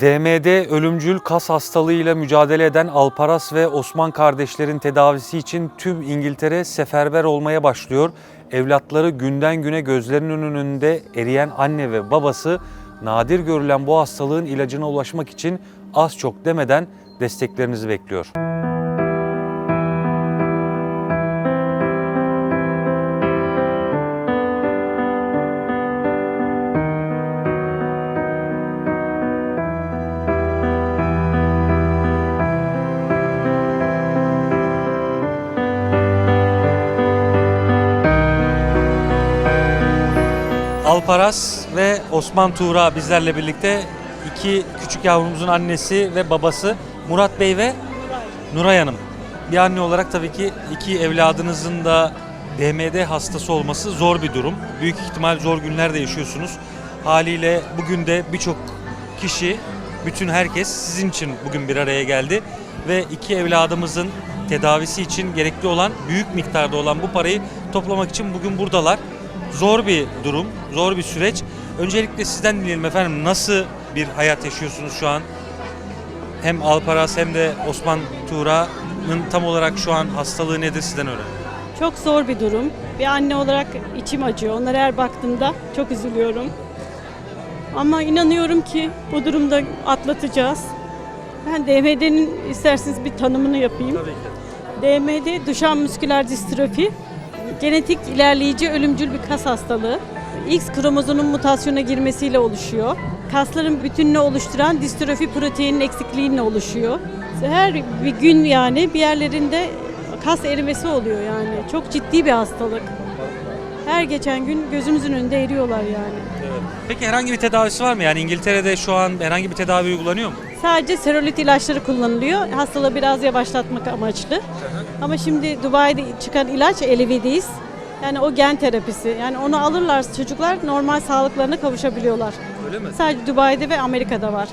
DMD ölümcül kas hastalığıyla mücadele eden Alparas ve Osman kardeşlerin tedavisi için tüm İngiltere seferber olmaya başlıyor. Evlatları günden güne gözlerinin önünde eriyen anne ve babası nadir görülen bu hastalığın ilacına ulaşmak için az çok demeden desteklerinizi bekliyor. Alparas ve Osman Tuğra bizlerle birlikte iki küçük yavrumuzun annesi ve babası Murat Bey ve Nuray Hanım. Bir anne olarak tabii ki iki evladınızın da DMD hastası olması zor bir durum. Büyük ihtimal zor günler de yaşıyorsunuz. Haliyle bugün de birçok kişi, bütün herkes sizin için bugün bir araya geldi. Ve iki evladımızın tedavisi için gerekli olan, büyük miktarda olan bu parayı toplamak için bugün buradalar. Zor bir durum, zor bir süreç. Öncelikle sizden dinleyelim efendim. Nasıl bir hayat yaşıyorsunuz şu an? Hem Alparas hem de Osman Tuğra'nın tam olarak şu an hastalığı nedir sizden öğrenelim. Çok zor bir durum. Bir anne olarak içim acıyor. Onlara her baktığımda çok üzülüyorum. Ama inanıyorum ki bu durumda atlatacağız. Ben DMD'nin isterseniz bir tanımını yapayım. Tabii ki. DMD Duchenne musküler distrofi. Genetik ilerleyici ölümcül bir kas hastalığı. X kromozonun mutasyona girmesiyle oluşuyor. Kasların bütününü oluşturan distrofi proteinin eksikliğiyle oluşuyor. Her bir gün yani bir yerlerinde kas erimesi oluyor yani. Çok ciddi bir hastalık. Her geçen gün gözümüzün önünde eriyorlar yani. Peki herhangi bir tedavisi var mı? Yani İngiltere'de şu an herhangi bir tedavi uygulanıyor mu? Sadece steroid ilaçları kullanılıyor. Hastalığı biraz yavaşlatmak amaçlı. Ama şimdi Dubai'de çıkan ilaç Elividis. Yani o gen terapisi. Yani onu alırlarsa çocuklar normal sağlıklarına kavuşabiliyorlar. Öyle mi? Sadece Dubai'de ve Amerika'da var.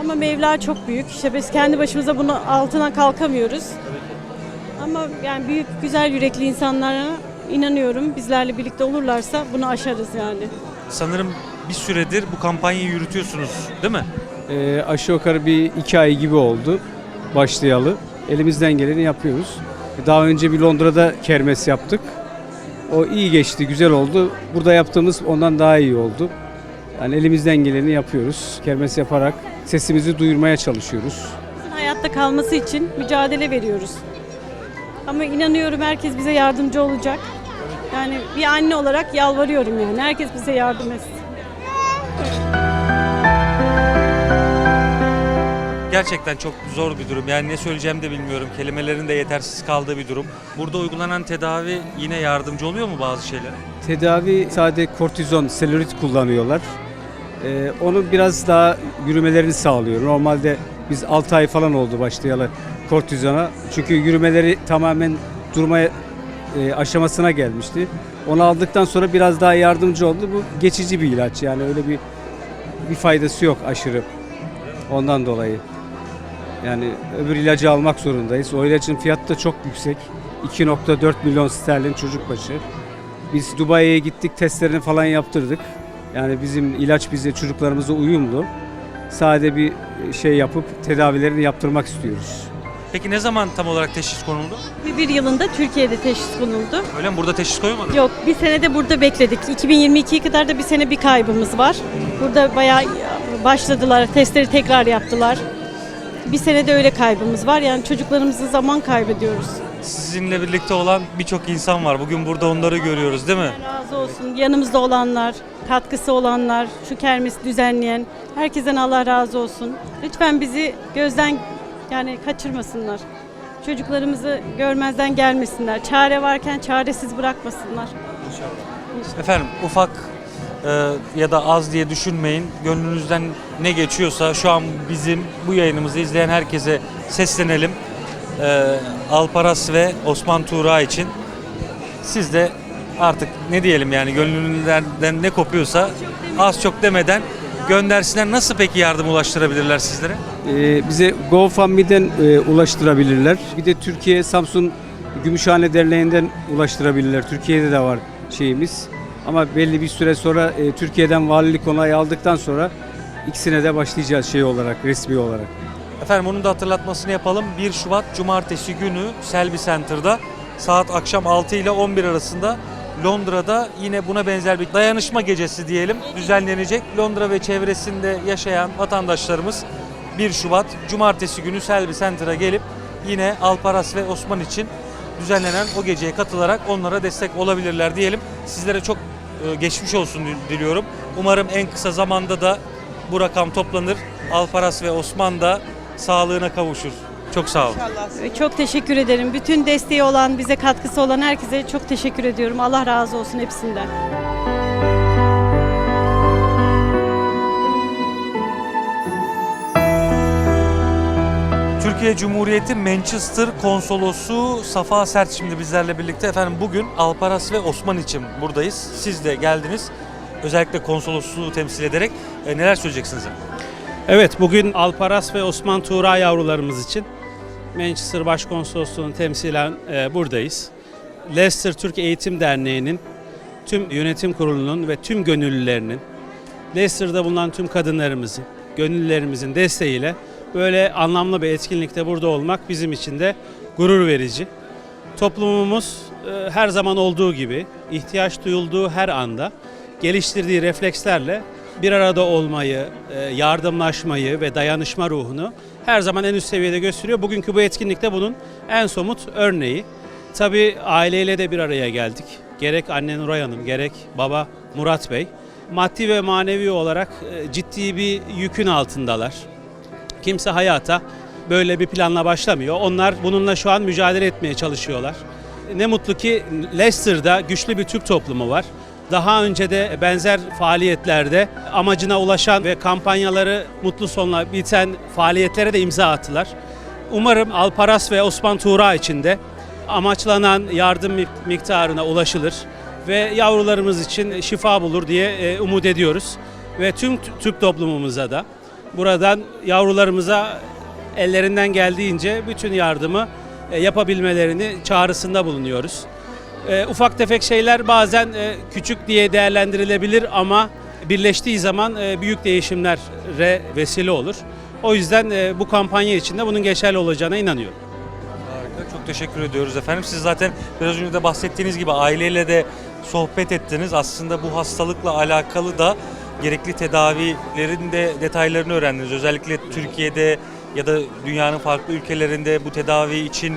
Ama mevla çok büyük. İşte biz kendi başımıza bunu altına kalkamıyoruz. Ama yani büyük, güzel yürekli insanlara inanıyorum. Bizlerle birlikte olurlarsa bunu aşarız yani. Sanırım bir süredir bu kampanyayı yürütüyorsunuz değil mi? Ee, aşağı yukarı bir iki ay gibi oldu başlayalı. Elimizden geleni yapıyoruz. Daha önce bir Londra'da kermes yaptık. O iyi geçti, güzel oldu. Burada yaptığımız ondan daha iyi oldu. Yani elimizden geleni yapıyoruz. Kermes yaparak sesimizi duyurmaya çalışıyoruz. Hayatta kalması için mücadele veriyoruz. Ama inanıyorum herkes bize yardımcı olacak. Yani bir anne olarak yalvarıyorum yani. Herkes bize yardım etsin. Gerçekten çok zor bir durum. Yani ne söyleyeceğimi de bilmiyorum. Kelimelerin de yetersiz kaldığı bir durum. Burada uygulanan tedavi yine yardımcı oluyor mu bazı şeylere? Tedavi sadece kortizon, selülit kullanıyorlar. Ee, onu biraz daha yürümelerini sağlıyor. Normalde biz 6 ay falan oldu başlayalı kortizona. Çünkü yürümeleri tamamen durma e, aşamasına gelmişti. Onu aldıktan sonra biraz daha yardımcı oldu. Bu geçici bir ilaç yani öyle bir bir faydası yok aşırı. Ondan dolayı. Yani öbür ilacı almak zorundayız. O ilacın fiyatı da çok yüksek. 2.4 milyon sterlin çocuk başı. Biz Dubai'ye gittik, testlerini falan yaptırdık. Yani bizim ilaç bize çocuklarımıza uyumlu. Sade bir şey yapıp tedavilerini yaptırmak istiyoruz. Peki ne zaman tam olarak teşhis konuldu? Bir, bir yılında Türkiye'de teşhis konuldu. Öyle mi? Burada teşhis koyulmadı mı? Yok bir sene de burada bekledik. 2022'ye kadar da bir sene bir kaybımız var. Burada bayağı başladılar, testleri tekrar yaptılar. Bir sene de öyle kaybımız var. Yani çocuklarımızı zaman kaybediyoruz. Sizinle birlikte olan birçok insan var. Bugün burada onları görüyoruz değil mi? Allah razı olsun. Yanımızda olanlar, katkısı olanlar, şu kermesi düzenleyen, herkesten Allah razı olsun. Lütfen bizi gözden yani kaçırmasınlar. Çocuklarımızı görmezden gelmesinler. Çare varken çaresiz bırakmasınlar. Efendim ufak ya da az diye düşünmeyin. Gönlünüzden ne geçiyorsa şu an bizim bu yayınımızı izleyen herkese seslenelim. E, Alparas ve Osman Tuğra için. Siz de artık ne diyelim yani gönlünüzden ne kopuyorsa az çok demeden göndersinler. Nasıl peki yardım ulaştırabilirler sizlere? Ee, bize GoFundMe'den e, ulaştırabilirler. Bir de Türkiye Samsun Gümüşhane Derneği'nden ulaştırabilirler. Türkiye'de de var şeyimiz. Ama belli bir süre sonra e, Türkiye'den valilik onayı aldıktan sonra ikisine de başlayacağız şey olarak, resmi olarak. Efendim onun da hatırlatmasını yapalım. 1 Şubat Cumartesi günü Selby Center'da saat akşam 6 ile 11 arasında Londra'da yine buna benzer bir dayanışma gecesi diyelim düzenlenecek. Londra ve çevresinde yaşayan vatandaşlarımız 1 Şubat Cumartesi günü Selby Center'a gelip yine Alparas ve Osman için düzenlenen o geceye katılarak onlara destek olabilirler diyelim. Sizlere çok geçmiş olsun diliyorum. Umarım en kısa zamanda da bu rakam toplanır. Alparas ve Osman da sağlığına kavuşur. Çok sağ olun. Çok teşekkür ederim. Bütün desteği olan, bize katkısı olan herkese çok teşekkür ediyorum. Allah razı olsun hepsinden. Türkiye Cumhuriyeti Manchester Konsolosu Safa Sert şimdi bizlerle birlikte. Efendim bugün Alparas ve Osman için buradayız. Siz de geldiniz. Özellikle konsolosluğu temsil ederek E, neler söyleyeceksiniz? Evet, bugün Alparas ve Osman Tuğra yavrularımız için Manchester Başkonsolosluğu'nun temsilen e, buradayız. Leicester Türk Eğitim Derneği'nin tüm yönetim kurulunun ve tüm gönüllülerinin, Leicester'da bulunan tüm kadınlarımızın, gönüllülerimizin desteğiyle böyle anlamlı bir etkinlikte burada olmak bizim için de gurur verici. Toplumumuz e, her zaman olduğu gibi ihtiyaç duyulduğu her anda geliştirdiği reflekslerle bir arada olmayı, e, yardımlaşmayı ve dayanışma ruhunu her zaman en üst seviyede gösteriyor. Bugünkü bu etkinlikte bunun en somut örneği. Tabii aileyle de bir araya geldik. Gerek anne Nuray Hanım, gerek baba Murat Bey. Maddi ve manevi olarak e, ciddi bir yükün altındalar. Kimse hayata böyle bir planla başlamıyor. Onlar bununla şu an mücadele etmeye çalışıyorlar. Ne mutlu ki Leicester'da güçlü bir Türk toplumu var. Daha önce de benzer faaliyetlerde amacına ulaşan ve kampanyaları mutlu sonla biten faaliyetlere de imza attılar. Umarım Alparas ve Osman Tuğra için de amaçlanan yardım mik- miktarına ulaşılır ve yavrularımız için şifa bulur diye e, umut ediyoruz. Ve tüm Türk toplumumuza da buradan yavrularımıza ellerinden geldiğince bütün yardımı e, yapabilmelerini çağrısında bulunuyoruz. E, ufak tefek şeyler bazen e, küçük diye değerlendirilebilir ama birleştiği zaman büyük değişimlere vesile olur. O yüzden bu kampanya içinde bunun geçerli olacağına inanıyorum. Harika. Çok teşekkür ediyoruz efendim. Siz zaten biraz önce de bahsettiğiniz gibi aileyle de sohbet ettiniz. Aslında bu hastalıkla alakalı da gerekli tedavilerin de detaylarını öğrendiniz. Özellikle Türkiye'de ya da dünyanın farklı ülkelerinde bu tedavi için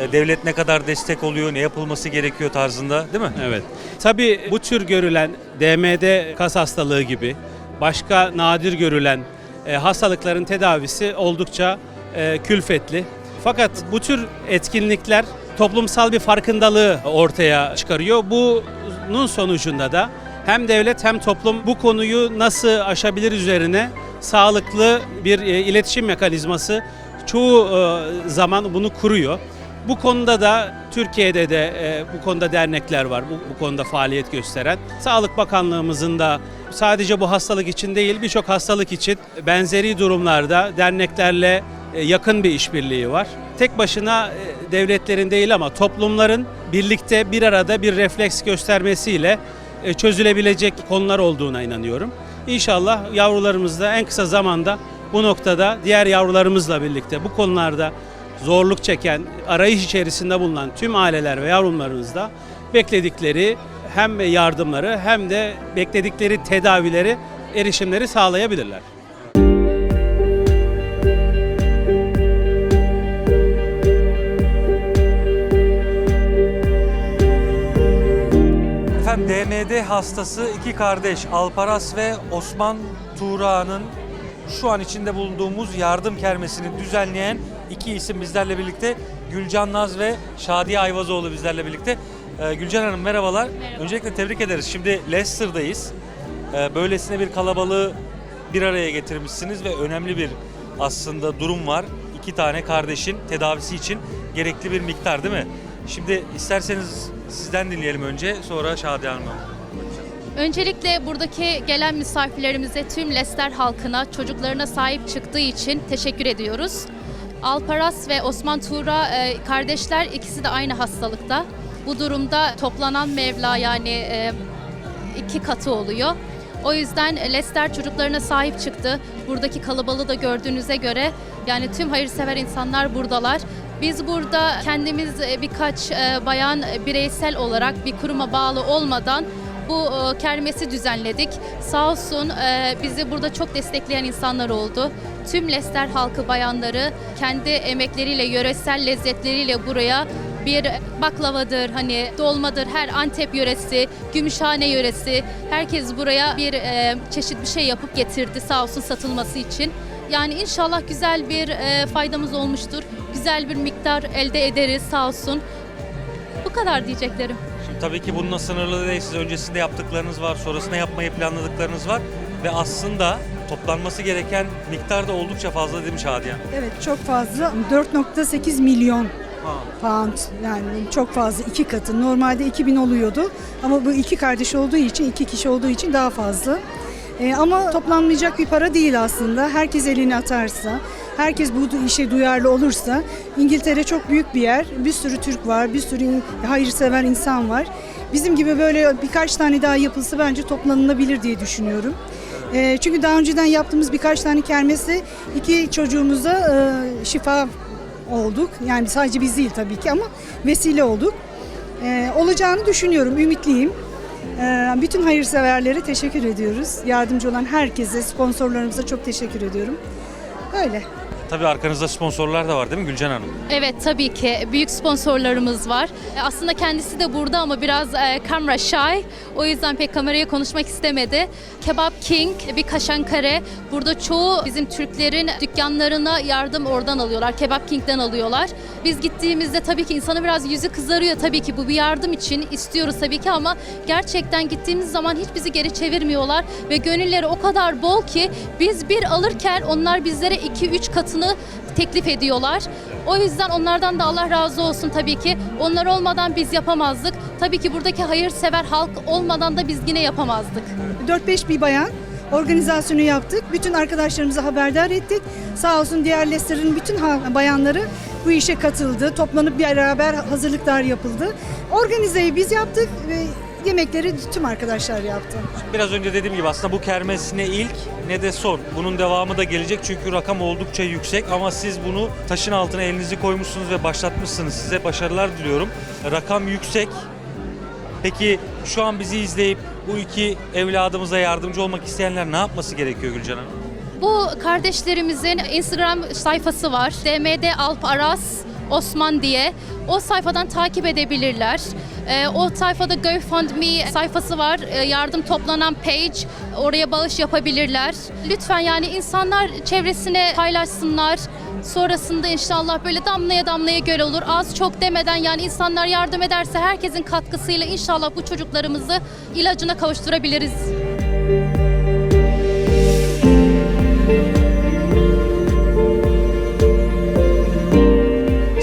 e, devlet ne kadar destek oluyor, ne yapılması gerekiyor tarzında değil mi? Evet. Tabii bu tür görülen DMD kas hastalığı gibi başka nadir görülen e, hastalıkların tedavisi oldukça e, külfetli. Fakat bu tür etkinlikler toplumsal bir farkındalığı ortaya çıkarıyor. Bunun sonucunda da hem devlet hem toplum bu konuyu nasıl aşabilir üzerine sağlıklı bir e, iletişim mekanizması çoğu e, zaman bunu kuruyor. Bu konuda da Türkiye'de de e, bu konuda dernekler var. Bu, konuda faaliyet gösteren. Sağlık Bakanlığımızın da sadece bu hastalık için değil birçok hastalık için benzeri durumlarda derneklerle yakın bir işbirliği var. Tek başına devletlerin değil ama toplumların birlikte bir arada bir refleks göstermesiyle çözülebilecek konular olduğuna inanıyorum. İnşallah yavrularımız da en kısa zamanda bu noktada diğer yavrularımızla birlikte bu konularda zorluk çeken, arayış içerisinde bulunan tüm aileler ve yavrularımız da bekledikleri hem yardımları hem de bekledikleri tedavileri, erişimleri sağlayabilirler. Efendim DMD hastası iki kardeş Alparas ve Osman Tuğra'nın şu an içinde bulunduğumuz yardım kermesini düzenleyen iki isim bizlerle birlikte Gülcan Naz ve Şadiye Ayvazoğlu bizlerle birlikte. Ee, Gülcan Hanım merhabalar. Öncelikle tebrik ederiz. Şimdi Leicester'dayız. Ee, böylesine bir kalabalığı bir araya getirmişsiniz ve önemli bir aslında durum var. İki tane kardeşin tedavisi için gerekli bir miktar değil mi? Şimdi isterseniz sizden dinleyelim önce sonra Şadiye Hanım'a. Öncelikle buradaki gelen misafirlerimize, tüm Leicester halkına, çocuklarına sahip çıktığı için teşekkür ediyoruz. Alparas ve Osman Tuğra e, kardeşler ikisi de aynı hastalıkta. Bu durumda toplanan Mevla yani e, iki katı oluyor. O yüzden Leicester çocuklarına sahip çıktı. Buradaki kalabalığı da gördüğünüze göre yani tüm hayırsever insanlar buradalar. Biz burada kendimiz e, birkaç e, bayan e, bireysel olarak bir kuruma bağlı olmadan bu kermesi düzenledik. Sağ olsun bizi burada çok destekleyen insanlar oldu. Tüm Leicester halkı bayanları kendi emekleriyle, yöresel lezzetleriyle buraya bir baklavadır, hani dolmadır, her Antep yöresi, Gümüşhane yöresi, herkes buraya bir çeşit bir şey yapıp getirdi sağ olsun satılması için. Yani inşallah güzel bir e, faydamız olmuştur. Güzel bir miktar elde ederiz sağ olsun. Bu kadar diyeceklerim. Şimdi tabii ki bununla sınırlı değil. Siz öncesinde yaptıklarınız var, sonrasında yapmayı planladıklarınız var. Ve aslında toplanması gereken miktar da oldukça fazla değil mi Şadiye? Evet çok fazla. 4.8 milyon pound yani çok fazla iki katı. Normalde 2000 oluyordu ama bu iki kardeş olduğu için iki kişi olduğu için daha fazla. Ee, ama toplanmayacak bir para değil aslında. Herkes elini atarsa, herkes bu işe duyarlı olursa İngiltere çok büyük bir yer. Bir sürü Türk var, bir sürü hayırsever insan var. Bizim gibi böyle birkaç tane daha yapılsa bence toplanılabilir diye düşünüyorum. Ee, çünkü daha önceden yaptığımız birkaç tane kermesi iki çocuğumuza e, şifa olduk. Yani sadece biz değil tabii ki ama vesile olduk. Ee, olacağını düşünüyorum, ümitliyim. Ee, bütün hayırseverlere teşekkür ediyoruz. Yardımcı olan herkese, sponsorlarımıza çok teşekkür ediyorum. Öyle. Tabii arkanızda sponsorlar da var değil mi Gülcan Hanım? Evet tabii ki büyük sponsorlarımız var. E, Aslında kendisi de burada ama biraz e, kamera shy. O yüzden pek kameraya konuşmak istemedi. Kebap King, bir kaşankare. Burada çoğu bizim Türklerin dükkanlarına yardım oradan alıyorlar. Kebap King'den alıyorlar. Biz gittiğimizde tabii ki insanın biraz yüzü kızarıyor tabii ki bu bir yardım için istiyoruz tabii ki ama gerçekten gittiğimiz zaman hiç bizi geri çevirmiyorlar ve gönülleri o kadar bol ki biz bir alırken onlar bizlere 2-3 katını teklif ediyorlar. O yüzden onlardan da Allah razı olsun tabii ki. Onlar olmadan biz yapamazdık. Tabii ki buradaki hayırsever halk olmadan da biz yine yapamazdık. 4-5 bir bayan organizasyonu yaptık. Bütün arkadaşlarımıza haberdar ettik. Sağ olsun diğer Leicester'ın bütün bayanları bu işe katıldı. Toplanıp bir beraber hazırlıklar yapıldı. Organizeyi biz yaptık ve yemekleri tüm arkadaşlar yaptı. Biraz önce dediğim gibi aslında bu kermes ne ilk ne de son. Bunun devamı da gelecek çünkü rakam oldukça yüksek ama siz bunu taşın altına elinizi koymuşsunuz ve başlatmışsınız. Size başarılar diliyorum. Rakam yüksek. Peki şu an bizi izleyip bu iki evladımıza yardımcı olmak isteyenler ne yapması gerekiyor Gülcan Hanım? Bu kardeşlerimizin Instagram sayfası var. DMD Alp Aras Osman diye. O sayfadan takip edebilirler. Ee, o sayfada GoFundMe sayfası var. Ee, yardım toplanan page. Oraya bağış yapabilirler. Lütfen yani insanlar çevresine paylaşsınlar. Sonrasında inşallah böyle damlaya damlaya göl olur. Az çok demeden yani insanlar yardım ederse herkesin katkısıyla inşallah bu çocuklarımızı ilacına kavuşturabiliriz.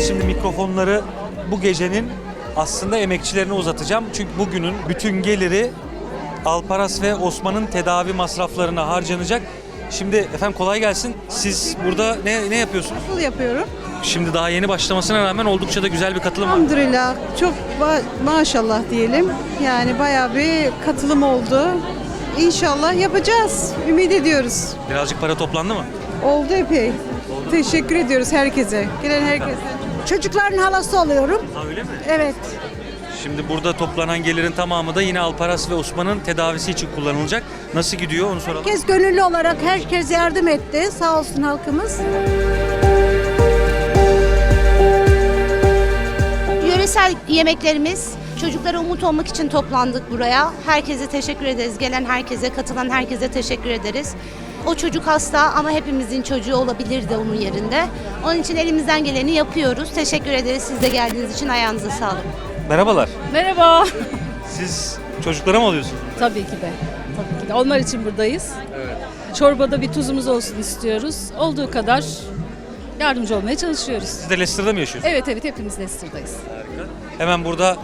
Şimdi mikrofonları bu gecenin aslında emekçilerine uzatacağım. Çünkü bugünün bütün geliri Alparas ve Osman'ın tedavi masraflarına harcanacak. Şimdi efendim kolay gelsin. Siz burada ne ne yapıyorsunuz? Nasıl yapıyorum? Şimdi daha yeni başlamasına rağmen oldukça da güzel bir katılım var. Elhamdülillah çok ba- maşallah diyelim. Yani bayağı bir katılım oldu. İnşallah yapacağız. Ümit ediyoruz. Birazcık para toplandı mı? Oldu epey. Teşekkür ediyoruz herkese. Gelen herkese. Çocukların halası oluyorum. Ha öyle mi? Evet. Şimdi burada toplanan gelirin tamamı da yine Alparas ve Osman'ın tedavisi için kullanılacak. Nasıl gidiyor onu soralım. Herkes gönüllü olarak herkes yardım etti. Sağ olsun halkımız. Yöresel yemeklerimiz çocuklara umut olmak için toplandık buraya. Herkese teşekkür ederiz. Gelen herkese, katılan herkese teşekkür ederiz. O çocuk hasta ama hepimizin çocuğu olabilirdi onun yerinde. Onun için elimizden geleni yapıyoruz. Teşekkür ederiz siz de geldiğiniz için ayağınıza sağlık. Merhabalar. Merhaba. Siz çocuklara mı alıyorsunuz? Tabii ki de. Tabii ki de. Onlar için buradayız. Çorbada bir tuzumuz olsun istiyoruz. Olduğu kadar yardımcı olmaya çalışıyoruz. Siz de Leicester'da mı yaşıyorsunuz? Evet evet hepimiz Leicester'dayız. Hemen burada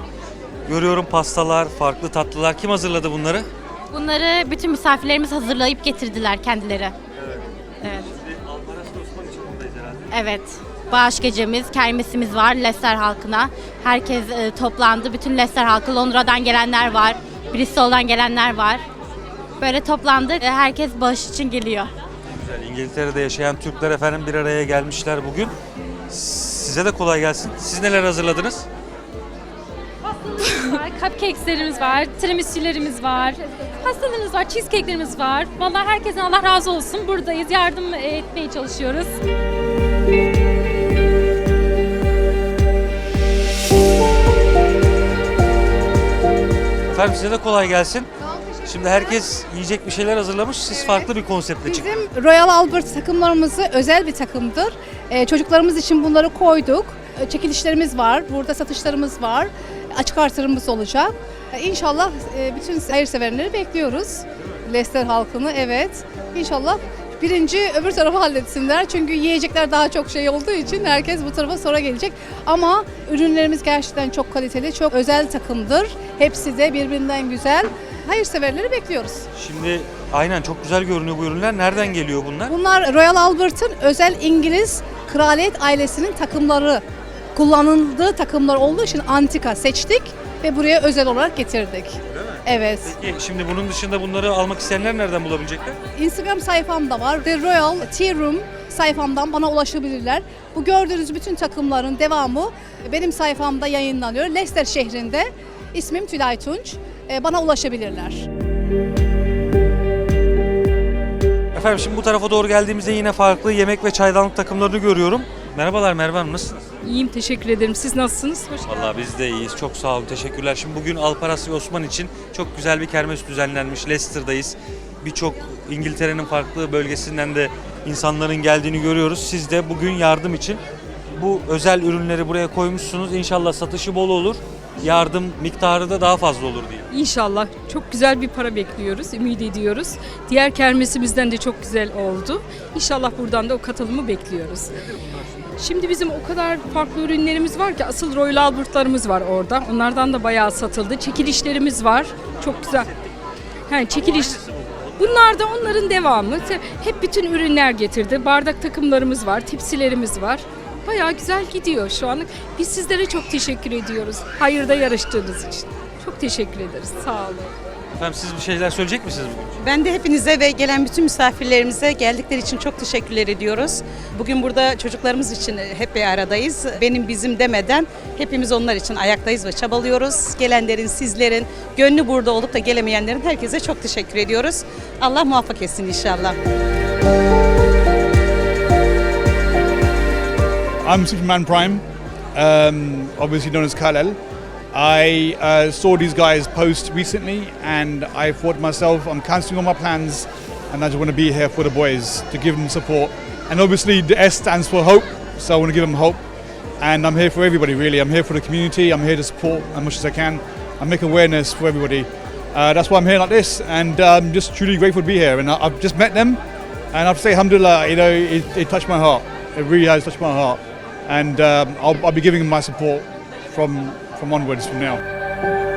görüyorum pastalar, farklı tatlılar. Kim hazırladı bunları? Bunları bütün misafirlerimiz hazırlayıp getirdiler kendileri. Evet. Evet. Bağış gecemiz, kermesimiz var Leicester halkına. Herkes e, toplandı. Bütün Leicester halkı Londra'dan gelenler var. Bristol'dan gelenler var. Böyle toplandık. E, Herkes bağış için geliyor. Güzel. İngiltere'de yaşayan Türkler efendim bir araya gelmişler bugün. Size de kolay gelsin. Siz neler hazırladınız? Var, cupcakeslerimiz var, tiramisu'lerimiz var, pastalarımız var, cheesecake'lerimiz var. Vallahi herkesin Allah razı olsun. Buradayız, yardım etmeye çalışıyoruz. Efendim size de kolay gelsin. Şimdi herkes yiyecek bir şeyler hazırlamış. Siz farklı bir konseptle çıktınız. Bizim Royal Albert takımlarımızı özel bir takımdır. Ee, çocuklarımız için bunları koyduk. Ee, çekilişlerimiz var, burada satışlarımız var. Açık artırımımız olacak. Ee, İnşallah e, bütün hayırseverleri bekliyoruz. Leicester halkını evet. İnşallah birinci öbür tarafı halletsinler. Çünkü yiyecekler daha çok şey olduğu için herkes bu tarafa sonra gelecek. Ama ürünlerimiz gerçekten çok kaliteli, çok özel takımdır. Hepsi de birbirinden güzel. Hayırseverleri bekliyoruz. Şimdi aynen çok güzel görünüyor bu ürünler. Nereden geliyor bunlar? Bunlar Royal Albert'ın özel İngiliz kraliyet ailesinin takımları kullanıldığı takımlar olduğu için antika seçtik ve buraya özel olarak getirdik. Evet. Peki şimdi bunun dışında bunları almak isteyenler nereden bulabilecekler? Instagram sayfamda var. The Royal Tea Room sayfamdan bana ulaşabilirler. Bu gördüğünüz bütün takımların devamı benim sayfamda yayınlanıyor. Leicester şehrinde. İsmim Tülay Tunç. Ee, Bana ulaşabilirler. Efendim şimdi bu tarafa doğru geldiğimizde yine farklı yemek ve çaydanlık takımlarını görüyorum. Merhabalar Merve Hanım nasılsınız? İyiyim teşekkür ederim. Siz nasılsınız? Hoş Vallahi biz de iyiyiz. Çok sağ olun. Teşekkürler. Şimdi bugün Alparas ve Osman için çok güzel bir kermes düzenlenmiş. Leicester'dayız. Birçok İngiltere'nin farklı bölgesinden de insanların geldiğini görüyoruz. Siz de bugün yardım için bu özel ürünleri buraya koymuşsunuz. İnşallah satışı bol olur. Yardım miktarı da daha fazla olur diye. İnşallah çok güzel bir para bekliyoruz, ümit ediyoruz. Diğer kermesimizden de çok güzel oldu. İnşallah buradan da o katılımı bekliyoruz. Şimdi bizim o kadar farklı ürünlerimiz var ki asıl Royal Albert'larımız var orada. Onlardan da bayağı satıldı. Çekilişlerimiz var. Çok güzel. He, çekiliş. Bunlar da onların devamı. Hep bütün ürünler getirdi. Bardak takımlarımız var, tepsilerimiz var. Bayağı güzel gidiyor şu an. Biz sizlere çok teşekkür ediyoruz. Hayırda yarıştığınız için. Çok teşekkür ederiz. Sağ olun. Efendim siz bir şeyler söyleyecek misiniz bugün? Ben de hepinize ve gelen bütün misafirlerimize geldikleri için çok teşekkürler ediyoruz. Bugün burada çocuklarımız için hep bir aradayız. Benim bizim demeden hepimiz onlar için ayaktayız ve çabalıyoruz. Gelenlerin, sizlerin, gönlü burada olup da gelemeyenlerin herkese çok teşekkür ediyoruz. Allah muvaffak etsin inşallah. I'm Superman Prime, um, obviously known as Kal-El. I uh, saw these guys post recently and I thought to myself, I'm cancelling all my plans and I just want to be here for the boys to give them support. And obviously the S stands for hope, so I want to give them hope. And I'm here for everybody really. I'm here for the community. I'm here to support as much as I can and make awareness for everybody. Uh, that's why I'm here like this and I'm just truly grateful to be here. And I- I've just met them and I have to say, alhamdulillah, you know, it, it touched my heart. It really has touched my heart. And um, I'll, I'll be giving them my support from, from onwards from now.